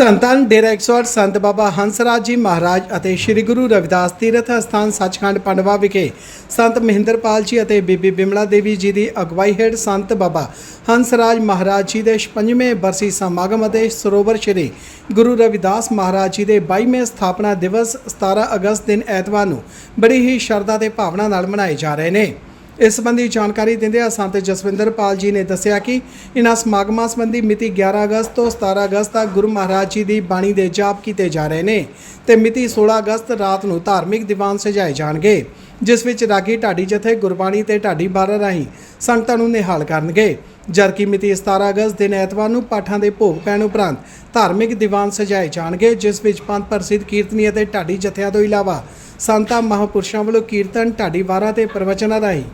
ਧੰਨ ਧੰਨ ਡੇਰਾ 108 ਸੰਤ ਬਾਬਾ ਹੰਸਰਾਜ ਜੀ ਮਹਾਰਾਜ ਅਤੇ ਸ੍ਰੀ ਗੁਰੂ ਰਵਿਦਾਸ ਤੀਰਥ ਅਸਥਾਨ ਸੱਚਖੰਡ ਪੰਡਵਾ ਵਿਖੇ ਸੰਤ ਮਹਿੰਦਰਪਾਲ ਜੀ ਅਤੇ ਬੀਬੀ ਬਿਮਲਾ ਦੇਵੀ ਜੀ ਦੀ ਅਗਵਾਈ ਹੇਠ ਸੰਤ ਬਾਬਾ ਹੰਸਰਾਜ ਮਹਾਰਾਜ ਜੀ ਦੇ 56ਵੇਂ ਬਰਸੀ ਸਮਾਗਮ ਅਤੇ ਸਰੋਵਰ ਸ੍ਰੀ ਗੁਰੂ ਰਵਿਦਾਸ ਮਹਾਰਾਜ ਜੀ ਦੇ 22ਵੇਂ ਸਥਾਪਨਾ ਦਿਵਸ 17 ਅਗਸਤ ਦਿਨ ਐਤਵਾਰ ਨੂੰ ਬੜੀ ਹੀ ਸ਼ਰਧਾ ਤੇ ਭਾਵਨਾ ਨਾਲ ਮਨਾਏ ਜਾ ਰਹੇ ਨੇ। ਇਸ ਸੰਬੰਧੀ ਜਾਣਕਾਰੀ ਦਿੰਦਿਆਂ ਸੰਤ ਜਸਵਿੰਦਰ ਪਾਲ ਜੀ ਨੇ ਦੱਸਿਆ ਕਿ ਇਨ੍ਹਾਂ ਸਮਾਗਮਾਂ ਸੰਬੰਧੀ ਮਿਤੀ 11 ਅਗਸਤ ਤੋਂ 17 ਅਗਸਤ ਤੱਕ ਗੁਰੂ ਮਹਾਰਾਜ ਜੀ ਦੀ ਬਾਣੀ ਦੇ ਜਾਪ ਕੀਤੇ ਜਾ ਰਹੇ ਨੇ ਤੇ ਮਿਤੀ 16 ਅਗਸਤ ਰਾਤ ਨੂੰ ਧਾਰਮਿਕ ਦੀਵਾਨ ਸਜਾਏ ਜਾਣਗੇ, ਜਿਸ ਵਿੱਚ ਰਾਗੀ ਢਾਡੀ ਜਥੇ ਗੁਰਬਾਣੀ ਤੇ ਢਾਡੀ ਬਾਰਾਂ ਰਾਹੀਂ ਸੰਗਤਾਂ ਨੂੰ ਨਿਹਾਲ ਕਰਨਗੇ। ਜਦਕਿ ਮਿਤੀ 17 ਅਗਸਤ ਦਿਨ ਐਤਵਾਰ ਨੂੰ ਪਾਠਾਂ ਦੇ ਭੋਗ ਪੈਣ ਉਪਰੰਤ ਧਾਰਮਿਕ ਦੀਵਾਨ ਸਜਾਏ ਜਾਣਗੇ, ਜਿਸ ਵਿੱਚ ਪੰਥ ਪ੍ਰਸਿੱਧ ਕੀਰਤਨੀ ਅਤੇ ਢਾਡੀ ਜਥਿਆਂ ਤੋਂ ਇਲਾਵਾ ਸੰਤਾਂ ਮਹਾਂਪੁਰਸ਼ਾਂ ਵੱਲੋਂ ਕੀਰਤਨ, ਢਾਡੀ ਵਾਰਾਂ ਤੇ ਪ੍ਰਵਚਨਾਂ ਰਾਹੀਂ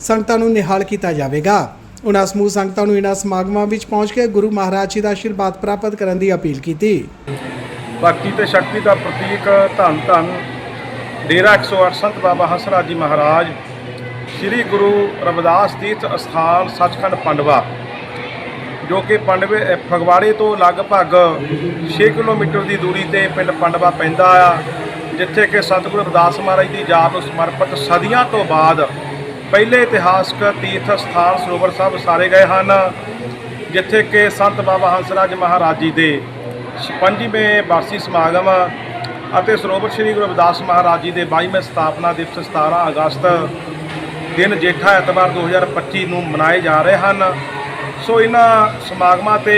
ਸੰਗਤਾਂ ਨੂੰ ਨਿਹਾਲ ਕੀਤਾ ਜਾਵੇਗਾ। ਉਹਨਾਂ ਸਮੂਹ ਸੰਗਤਾਂ ਨੂੰ ਇਹਨਾਂ ਸਮਾਗਮਾਂ ਵਿੱਚ ਪਹੁੰਚ ਕੇ ਗੁਰੂ ਮਹਾਰਾਜ ਜੀ ਦਾ ਆਸ਼ੀਰਵਾਦ ਪ੍ਰਾਪਤ ਕਰਨ ਦੀ ਅਪੀਲ ਕੀਤੀ। ਭਗਤੀ ਤੇ ਸ਼ਕਤੀ ਦਾ ਪ੍ਰਤੀਕ ਧੰਨ ਧੰਨ ਡੇਰਾ 108 ਸੰਤ ਬਾਬਾ ਹਸਰਾ ਜੀ ਮਹਾਰਾਜ, ਸ੍ਰੀ ਗੁਰੂ ਰਵਿਦਾਸ ਤੀਰਥ ਅਸਥਾਨ ਸੱਚਖੰਡ ਪੰਡਵਾ, ਜੋ ਕਿ ਪੰਡਵੇ ਫਗਵਾੜੇ ਤੋਂ ਲਗਭਗ 6 ਕਿਲੋਮੀਟਰ ਦੀ ਦੂਰੀ ਤੇ ਪਿੰਡ ਪੰਡਵਾ ਪੈਂਦਾ ਆ, ਜਿੱਥੇ ਕਿ ਸਤਿਗੁਰੂ ਰਵਿਦਾਸ ਮਹਾਰਾਜ ਦੀ ਯਾਦ ਨੂੰ ਸਮਰਪਿਤ ਸਦੀਆਂ ਤੋਂ ਬਾਅਦ ਪਹਿਲੇ ਇਤਿਹਾਸਕ ਤੀਰਥ ਸਥਾਨ ਸਰੋਵਰ ਸਾਹਿਬ ਸਾਰੇ ਗਏ ਹਨ, ਜਿੱਥੇ ਕਿ ਸੰਤ ਬਾਬਾ ਹੰਸਰਾਜ ਮਹਾਰਾਜ ਜੀ ਦੇ 56ਵੇਂ ਵਾਰਸੀ ਸਮਾਗਮ ਅਤੇ ਸਰੋਵਰ ਸ੍ਰੀ ਗੁਰੂ ਰਵਿਦਾਸ ਮਹਾਰਾਜ ਜੀ ਦੇ 22ਵੇਂ ਸਥਾਪਨਾ ਦਿਵਸ 17 ਅਗਸਤ ਦਿਨ ਜੇਠਾ ਐਤਵਾਰ 2025 ਨੂੰ ਮਨਾਏ ਜਾ ਰਹੇ ਹਨ। ਸੋ ਇਹਨਾਂ ਸਮਾਗਮਾਂ ਤੇ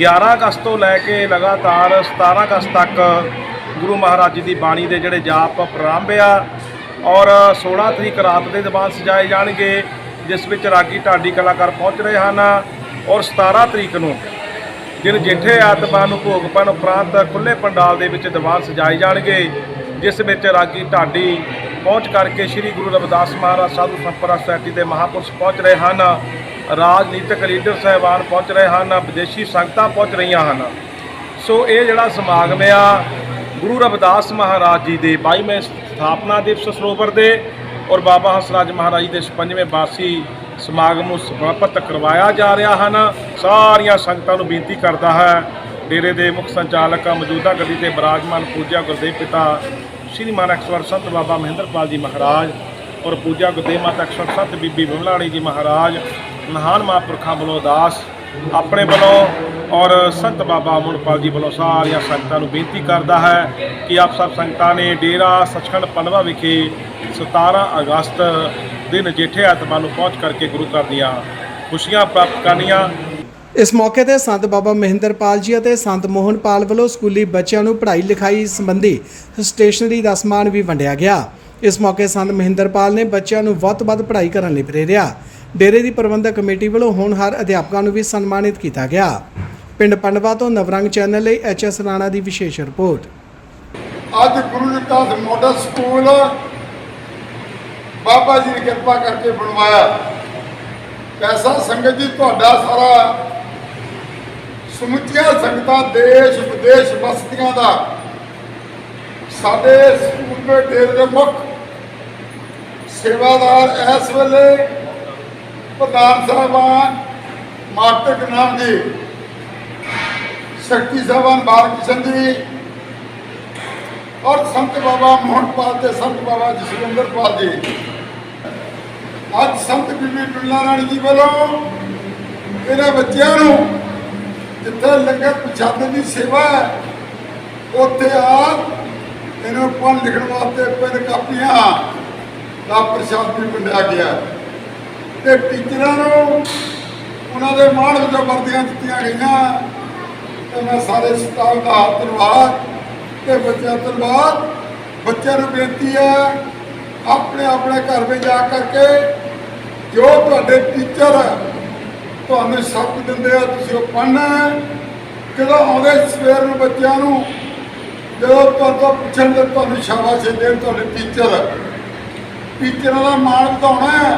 11 ਅਗਸਤ ਤੋਂ ਲੈ ਕੇ ਲਗਾਤਾਰ 17 ਅਗਸਤ ਤੱਕ ਗੁਰੂ ਮਹਾਰਾਜ ਜੀ ਦੀ ਬਾਣੀ ਦੇ ਜਿਹੜੇ ਜਾਪ ਪ੍ਰਾਰੰਭ ਆ ਔਰ 16 ਤਰੀਕ ਰਾਤ ਦੇ ਦੀਵਾਨ ਸਜਾਏ ਜਾਣਗੇ, ਜਿਸ ਵਿੱਚ ਰਾਗੀ ਢਾਡੀ ਕਲਾਕਾਰ ਪਹੁੰਚ ਰਹੇ ਹਨ ਔਰ 17 ਤਰੀਕ ਨੂੰ ਦਿਨ ਜੇਠੇ ਐਤਵਾਰ ਨੂੰ ਭੋਗ ਪੈਣ ਉਪਰੰਤ ਖੁੱਲੇ ਪੰਡਾਲ ਦੇ ਵਿੱਚ ਦੀਵਾਨ ਸਜਾਏ ਜਾਣਗੇ, ਜਿਸ ਵਿੱਚ ਰਾਗੀ ਢਾਡੀ ਪਹੁੰਚ ਕਰਕੇ ਸ੍ਰੀ ਗੁਰੂ ਰਵਿਦਾਸ ਮਹਾਰਾਜ ਸਾਧੂ ਸੰਪਰਦਾ ਸੁਸਾਇਟੀ ਦੇ ਮਹਾਪੁਰਸ਼ ਪਹੁੰਚ ਰਹੇ ਹਨ, ਰਾਜਨੀਤਿਕ ਲੀਡਰ ਸਹਿਬਾਨ ਪਹੁੰਚ ਰਹੇ ਹਨ, ਵਿਦੇਸ਼ੀ ਸੰਗਤਾਂ ਪਹੁੰਚ ਰਹੀਆਂ ਹਨ। ਸੋ ਇਹ ਜਿਹੜਾ ਸਮਾਗਮ ਆ ਗੁਰੂ ਰਵਿਦਾਸ ਮਹਾਰਾਜ ਜੀ ਦੇ 22ਵੇਂ ਸਥਾਪਨਾ ਦਿਵਸ ਸਰੋਵਰ ਦੇ ਔਰ ਬਾਬਾ ਹੰਸਰਾਜ ਮਹਾਰਾਜ ਜੀ ਦੇ 56ਵੇਂ ਬਾਸੀ ਸਮਾਗਮ ਨੂੰ ਸਮਰਪਿਤ ਕਰਵਾਇਆ ਜਾ ਰਿਹਾ ਹਨ। ਸਾਰੀਆਂ ਸੰਗਤਾਂ ਨੂੰ ਬੇਨਤੀ ਕਰਦਾ ਹੈ, ਡੇਰੇ ਦੇ ਮੁੱਖ ਸੰਚਾਲਕ, ਮੌਜੂਦਾ ਗੱਦੀ ਤੇ ਬਰਾਜਮਾਨ ਪੂਜਾ ਗੁਰਦੇਵ ਪਿਤਾ ਸ਼੍ਰੀਮਾਨ ਅਕਸਵਰ ਸੰਤ ਬਾਬਾ ਮਹਿੰਦਰਪਾਲ ਜੀ ਮਹਾਰਾਜ ਔਰ ਪੂਜਾ ਗੁਰਦੇਵ ਮਾਤਾ ਅਕਸਵਰ ਸੰਤ ਬੀਬੀ ਬਿਮਲਾਣੀ ਜੀ ਮਹਾਰਾਜ, ਮਹਾਨ ਮਹਾਂਪੁਰਖਾਂ ਵੱਲੋਂ ਦਾਸ ਆਪਣੇ ਵੱਲੋਂ ਔਰ ਸੰਤ ਬਾਬਾ ਮੁਨਪਾਲ ਜੀ ਵੱਲੋਂ ਸਾਰੀਆਂ ਸੰਗਤਾਂ ਨੂੰ ਬੇਨਤੀ ਕਰਦਾ ਹੈ ਕਿ ਆਪ ਸਭ ਸੰਗਤਾਂ ਨੇ ਡੇਰਾ ਸੱਚਖੰਡ ਪੰਡਵਾ ਵਿਖੇ 17 ਅਗਸਤ ਦਿਨ ਜੇਠੇ ਐਤਵਾਰ ਨੂੰ ਪਹੁੰਚ ਕਰਕੇ ਗੁਰੂ ਘਰ ਦੀਆਂ ਖੁਸ਼ੀਆਂ ਪ੍ਰਾਪਤ ਕਰਨੀਆਂ। ਇਸ ਮੌਕੇ ਤੇ ਸੰਤ ਬਾਬਾ ਮਹਿੰਦਰਪਾਲ ਜੀ ਅਤੇ ਸੰਤ ਮੋਹਨਪਾਲ ਵੱਲੋਂ ਸਕੂਲੀ ਬੱਚਿਆਂ ਨੂੰ ਪੜ੍ਹਾਈ ਲਿਖਾਈ ਸੰਬੰਧੀ ਸਟੇਸ਼ਨਰੀ ਦਾ ਸਮਾਨ ਵੀ ਵੰਡਿਆ ਗਿਆ। ਇਸ ਮੌਕੇ ਸੰਤ ਮਹਿੰਦਰਪਾਲ ਨੇ ਬੱਚਿਆਂ ਨੂੰ ਵੱਧ ਤੋਂ ਵੱਧ ਪੜ੍ਹਾਈ ਕਰਨ ਲਈ ਪ੍ਰੇਰਿਆ। ਡੇਰੇ ਦੀ ਪ੍ਰਬੰਧਕ ਕਮੇਟੀ ਵੱਲੋਂ ਹੋਣਹਾਰ ਅਧਿਆਪਕਾਂ ਨੂੰ ਵੀ ਸਨਮਾਨਿਤ ਕੀਤਾ ਗਿਆ। ਪਿੰਡ ਪੰਡਵਾ ਤੋਂ ਨਵਰੰਗ ਚੈਨਲ ਲਈ ਐਚ ਐਸ ਰਾਣਾ ਦੀ ਵਿਸ਼ੇਸ਼ ਰਿਪੋਰਟ। ਅੱਜ ਗੁਰੂ ਰਵਿਦਾਸ ਮਾਡਲ ਸਕੂਲ ਬਾਬਾ ਜੀ ਨੇ ਕਿਰਪਾ ਕਰਕੇ ਬਣਵਾਇਆ। ਪੈਸਾ, ਸੰਗਤ ਜੀ, ਤੁਹਾਡਾ ਸਾਰਾ ਸਮੁੱਚੀਆਂ ਸੰਗਤਾਂ ਦੇਸ਼, ਵਿਦੇਸ਼ ਬਸਤੀਆਂ ਦਾ। ਸਾਡੇ ਸਕੂਲ ਦੇ ਦੇ ਮੁੱਖ ਸੇਵਾਦਾਰ ਇਸ ਵੇਲੇ ਪ੍ਰਧਾਨ ਸਾਹਿਬਾਨ, ਮਾਸਟਰ ਨਾਮ ਜੀ। ਸ਼ਕਤੀ ਸਾਹਿਬਾਨ ਬਾਲ ਕਿਸ਼ਨ ਜੀ ਔਰ ਸੰਤ ਬਾਬਾ ਮੋਹਨਪਾਲ ਤੇ ਸੰਤ ਬਾਬਾ ਜਸਵਿੰਦਰਪਾਲ ਜੀ। ਅੱਜ ਸੰਤ ਬੀਬੀ ਬਿਮਲਾ ਰਾਣੀ ਜੀ ਵੱਲੋਂ ਇਹਨਾਂ ਬੱਚਿਆਂ ਨੂੰ ਜਿੱਥੇ ਲੰਗਰ ਪ੍ਰਸ਼ਾਦੇ ਦੀ ਸੇਵਾ ਉੱਥੇ ਆਪ ਇਹਨੂੰ ਨੂੰ ਪੜ੍ਹਨ ਲਿਖਣ ਵਾਸਤੇ ਪੈਨ ਕਾਪੀਆਂ ਦਾ ਪ੍ਰਸ਼ਾਦ ਵੀ ਵੰਡਿਆ ਗਿਆ ਤੇ ਟੀਚਰਾਂ ਨੂੰ ਉਹਨਾਂ ਦੇ ਮਾਣ ਵਜੋਂ ਵਰਦੀਆਂ ਦਿੱਤੀਆਂ ਗਈਆਂ। ਤੇ ਮੈਂ ਸਾਰੇ ਸਟਾਫ ਦਾ ਧੰਨਵਾਦ ਤੇ ਬੱਚਿਆਂ ਤੋਂ ਬਾਅਦ ਬੱਚਿਆਂ ਨੂੰ ਬੇਨਤੀ ਹੈ, ਆਪਣੇ ਆਪਣੇ ਘਰ ਵਿੱਚ ਜਾ ਕਰਕੇ ਜੋ ਤੁਹਾਡੇ ਟੀਚਰ ਤੁਹਾਨੂੰ ਸ਼ਬਦ ਦਿੰਦੇ ਆ, ਤੁਸੀਂ ਉਹ ਪੜ੍ਹਨਾ ਜਦੋਂ ਆਉਂਦੇ ਸਵੇਰ ਨੂੰ ਬੱਚਿਆਂ ਨੂੰ, ਜਦੋਂ ਤੁਹਾਨੂੰ ਪੁੱਛਣ ਤੇ ਤੁਹਾਨੂੰ ਸ਼ਾਬਾਸ਼ ਦੇਣ ਤੁਹਾਡੇ ਟੀਚਰ ਟੀਚਰਾਂ ਦਾ ਮਾਣ ਵਧਾਉਣਾ ਹੈ।